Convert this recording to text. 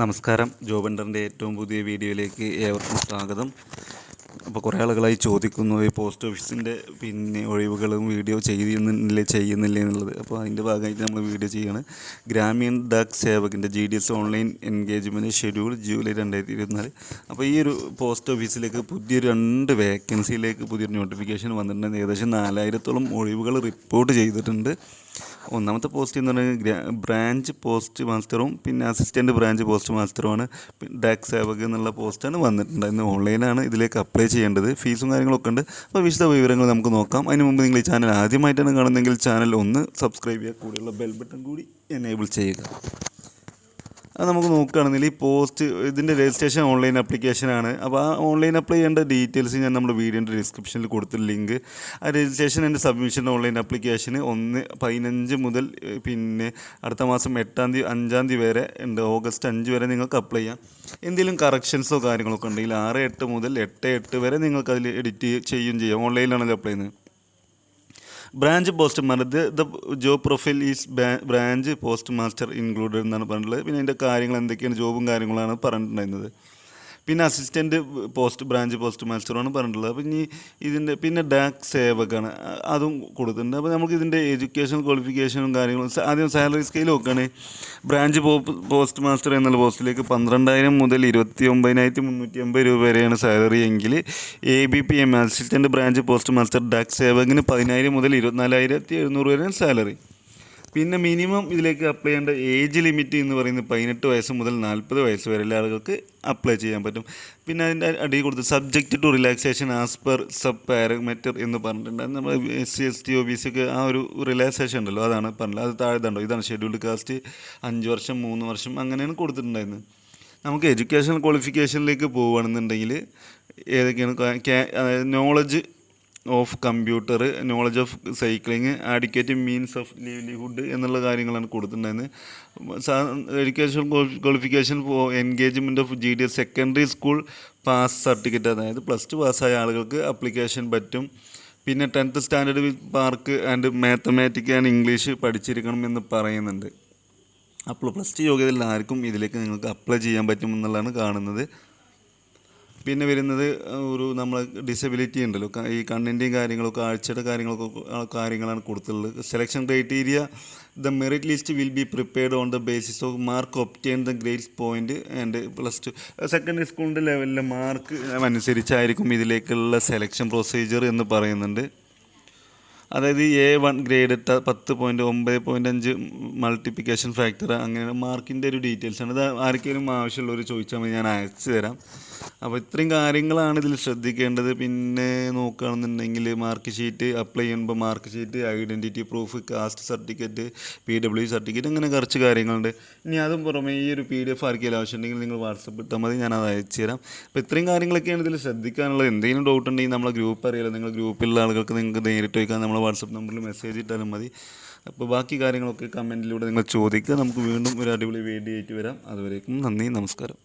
നമസ്കാരം. ജോബണ്ടറിന്റെ ഏറ്റവും പുതിയ വീഡിയോയിലേക്ക് ഏവർക്കും സ്വാഗതം. അപ്പോൾ കുറേ ആളുകളായി ചോദിക്കുന്നു ഈ പോസ്റ്റ് ഓഫീസിന്റെ പിന്നെ ഒഴിവുകളും വീഡിയോ ചെയ്യുന്നില്ല ചെയ്യുന്നില്ല എന്നുള്ളത്. അപ്പോൾ അതിന്റെ ഭാഗമായിട്ട് നമ്മൾ വീഡിയോ ചെയ്യാണ്. Gramin Dak സേവകിന്റെ G D S online engagement schedule July രണ്ടായിരത്തി ഇരുപത്തിനാല്. അപ്പോൾ ഈ ഒരു പോസ്റ്റ് ഓഫീസിലേക്ക് പുതിയ രണ്ട് വേക്കൻസിയിലേക്ക് പുതിയൊരു നോട്ടിഫിക്കേഷൻ വന്നിട്ടുണ്ട്. ഏകദേശം നാലായിരത്തോളം ഒഴിവുകൾ റിപ്പോർട്ട് ചെയ്തിട്ടുണ്ട്. ഒന്നാമത്തെ പോസ്റ്റ് എന്ന് പറഞ്ഞാൽ ബ്രാഞ്ച് പോസ്റ്റ് മാസ്റ്ററും പിന്നെ അസിസ്റ്റന്റ് ബ്രാഞ്ച് പോസ്റ്റ് മാസ്റ്ററുമാണ് ഡാക് സേവക് എന്നുള്ള പോസ്റ്റാണ് വന്നിട്ടുണ്ടായിരുന്നത്. ഓൺലൈനാണ് ഇതിലേക്ക് അപ്ലൈ ചെയ്യേണ്ടത് ഫീസും കാര്യങ്ങളൊക്കെ ഉണ്ട്. അപ്പോൾ വിശദ വിവരങ്ങൾ നമുക്ക് നോക്കാം. അതിന് മുമ്പ് നിങ്ങൾ ഈ ചാനൽ ആദ്യമായിട്ടാണ് കാണുന്നതെങ്കിൽ ചാനൽ ഒന്ന് സബ്സ്ക്രൈബ് ചെയ്യുക. കൂടെയുള്ള ബെൽ ബട്ടൺ കൂടി എനേബിൾ ചെയ്യുക. അത് നമുക്ക് നോക്കുകയാണെങ്കിൽ ഈ പോസ്റ്റ് ഇതിന്റെ രജിസ്ട്രേഷൻ ഓൺലൈൻ ആപ്ലിക്കേഷനാണ് അപ്പോൾ ആ ഓൺലൈൻ അപ്ലൈ ചെയ്യേണ്ട ഡീറ്റെയിൽസ് ഞാൻ നമ്മുടെ വീഡിയോന്റെ ഡിസ്ക്രിപ്ഷനിൽ കൊടുത്ത ലിങ്ക് ആ രജിസ്ട്രേഷൻ എന്റെ സബ്മിഷൻ ഓൺലൈൻ ആപ്ലിക്കേഷന് ഒന്ന് പതിനഞ്ച് മുതൽ പിന്നെ അടുത്ത മാസം എട്ടാം തീയതി അഞ്ചാം തീയതി വരെ ഉണ്ട്. ഓഗസ്റ്റ് അഞ്ച് വരെ നിങ്ങൾക്ക് അപ്ലൈ ചെയ്യാം. എന്തെങ്കിലും കറക്ഷൻസോ കാര്യങ്ങളൊക്കെ ഉണ്ടെങ്കിൽ ആറ് എട്ട് മുതൽ എട്ട് എട്ട് വരെ നിങ്ങൾക്ക് അതിൽ എഡിറ്റ് ചെയ്യുകയും ചെയ്യാം ഓൺലൈനിലാണല്ലോ അപ്ലൈ ചെയ്യുന്നത്. Branch post master the job profile is branch post master included എന്നാണ് പറഞ്ഞിട്ടുള്ളത്. പിന്നെ അതിന്റെ കാര്യങ്ങൾ എന്തൊക്കെയാണ് ജോബും കാര്യങ്ങളാണ് പറഞ്ഞിട്ടുണ്ടായിരുന്നത്. പിന്നെ അസിസ്റ്റന്റ് പോസ്റ്റ് ബ്രാഞ്ച് പോസ്റ്റ് മാസ്റ്ററാണ് പറഞ്ഞിട്ടുള്ളത്. അപ്പോൾ ഇനി ഇതിന്റെ പിന്നെ ഡാക് സേവകാണ് അതും കൊടുത്തിട്ടുണ്ട്. അപ്പോൾ നമുക്ക് ഇതിന്റെ എഡ്യൂക്കേഷൻ ക്വാളിഫിക്കേഷനും കാര്യങ്ങളും ആദ്യം സാലറി സ്കെയിൽ നോക്കുകയാണെങ്കിൽ ബ്രാഞ്ച് പോസ്റ്റ് മാസ്റ്റർ എന്നുള്ള പോസ്റ്റിലേക്ക് പന്ത്രണ്ടായിരം മുതൽ ഇരുപത്തി ഒമ്പതിനായിരത്തി മുന്നൂറ്റി അമ്പത് രൂപ വരെയാണ് സാലറി എങ്കിൽ A B P M assistant branch post master Dak സേവകിന് പതിനായിരം മുതൽ ഇരുപത്തിനാലായിരത്തി എഴുന്നൂറ് വരെയാണ് സാലറി പിന്നെ മിനിമം ഇതിലേക്ക് അപ്ലൈ ചെയ്യേണ്ട ഏജ് ലിമിറ്റ് എന്ന് പറയുന്നത് പതിനെട്ട് വയസ്സ് മുതൽ നാൽപ്പത് വയസ്സ് വരെയുള്ള ആളുകൾക്ക് അപ്ലൈ ചെയ്യാൻ പറ്റും. പിന്നെ അതിന്റെ അടിയിൽ കൊടുത്ത് subject to relaxation as per sub parameter എന്ന് പറഞ്ഞിട്ടുണ്ട്. നമ്മൾ S C S T O B സിക്ക് ആ ഒരു റിലാക്സേഷൻ ഉണ്ടല്ലോ അതാണ് പറഞ്ഞത് അത് താഴെ ഉണ്ടോ ഇതാണ് ഷെഡ്യൂൾഡ് കാസ്റ്റ് അഞ്ച് വർഷം മൂന്ന് വർഷം അങ്ങനെയാണ് കൊടുത്തിട്ടുണ്ടായിരുന്നത്. നമുക്ക് എഡ്യൂക്കേഷൻ ക്വാളിഫിക്കേഷനിലേക്ക് പോവുകയാണെന്നുണ്ടെങ്കിൽ ഏതൊക്കെയാണ്? Knowledge of computer knowledge of cycling adequate means of livelihood എന്നുള്ള കാര്യങ്ങളാണ് കൊടുത്തിട്ടുണ്ടായിരുന്നത്. Education qualification for engagement of G D S secondary school pass certificate അതായത് പ്ലസ് ടു പാസ്സായ ആളുകൾക്ക് അപ്ലിക്കേഷൻ പറ്റും. പിന്നെ tenth standard with mark and mathematic and English പഠിച്ചിരിക്കണം എന്ന് പറയുന്നുണ്ട്. അപ്പോൾ പ്ലസ് ടു യോഗ്യതയിൽ ആർക്കും ഇതിലേക്ക് നിങ്ങൾക്ക് അപ്ലൈ ചെയ്യാൻ പറ്റുമെന്നുള്ളതാണ് കാണുന്നത്. പിന്നെ വരുന്നത് ഒരു നമ്മൾ ഡിസബിലിറ്റി ഉണ്ടല്ലോ. ഈ കണ്ണിന്റെയും കാര്യങ്ങളൊക്കെ കാഴ്ചയുടെ കാര്യങ്ങളൊക്കെ കാര്യങ്ങളാണ് കൊടുത്തിട്ടുള്ളത് selection criteria the merit list will be prepared on the basis of mark obtain the grade point and plus two secondary സ്കൂളിന്റെ ലെവലിലെ മാർക്ക് അനുസരിച്ചായിരിക്കും ഇതിലേക്കുള്ള സെലക്ഷൻ പ്രൊസീജിയർ എന്ന് പറയുന്നുണ്ട്. അതായത് എ വൺ ഗ്രേഡ് പത്ത് പോയിന്റ് ഒമ്പത് പോയിന്റ് അഞ്ച് മൾട്ടിപ്ലിക്കേഷൻ ഫാക്ടർ അങ്ങനെ മാർക്കിന്റെ ഒരു ഡീറ്റെയിൽസ് ആണ്. ഇത് ആർക്കെങ്കിലും ആവശ്യമുള്ളവർ ചോദിച്ചാൽ മതി ഞാൻ അയച്ചു തരാം അപ്പോൾ ഇത്രയും കാര്യങ്ങളാണ് ഇതിൽ ശ്രദ്ധിക്കേണ്ടത്. പിന്നെ നോക്കുകയാണെന്നുണ്ടെങ്കിൽ മാർക്ക് ഷീറ്റ് അപ്ലൈ ചെയ്യുമ്പോൾ mark sheet identity proof caste certificate P W certificate അങ്ങനെ കുറച്ച് കാര്യങ്ങളുണ്ട്. ഇനി അതും പുറമെ ഈ ഒരു പി ഡി എഫ് ആർക്കെങ്കിലും ആവശ്യമുണ്ടെങ്കിൽ നിങ്ങൾ വാട്സപ്പ് ഇട്ടാൽ മതി ഞാൻ അയച്ചു തരാം. അപ്പോൾ ഇത്രയും കാര്യങ്ങളൊക്കെയാണ് ഇതിൽ ശ്രദ്ധിക്കാനുള്ളത്. എന്തെങ്കിലും ഡൗട്ട് ഉണ്ടെങ്കിൽ നമ്മളെ ഗ്രൂപ്പ് അറിയാലോ നിങ്ങൾ ഗ്രൂപ്പിലുള്ള ആളുകൾക്ക് നിങ്ങൾക്ക് നേരിട്ട് വയ്ക്കാൻ നമ്മളെ വാട്സപ്പ് നമ്പറിൽ മെസ്സേജ് ഇട്ടാലും മതി. അപ്പോൾ ബാക്കി കാര്യങ്ങളൊക്കെ കമന്റിലൂടെ നിങ്ങൾ ചോദിക്കുക. നമുക്ക് വീണ്ടും ഒരു അടിപൊളി വീഡിയോ ആയിട്ട് വരാം. അതുവരേക്കും നന്ദി നമസ്കാരം.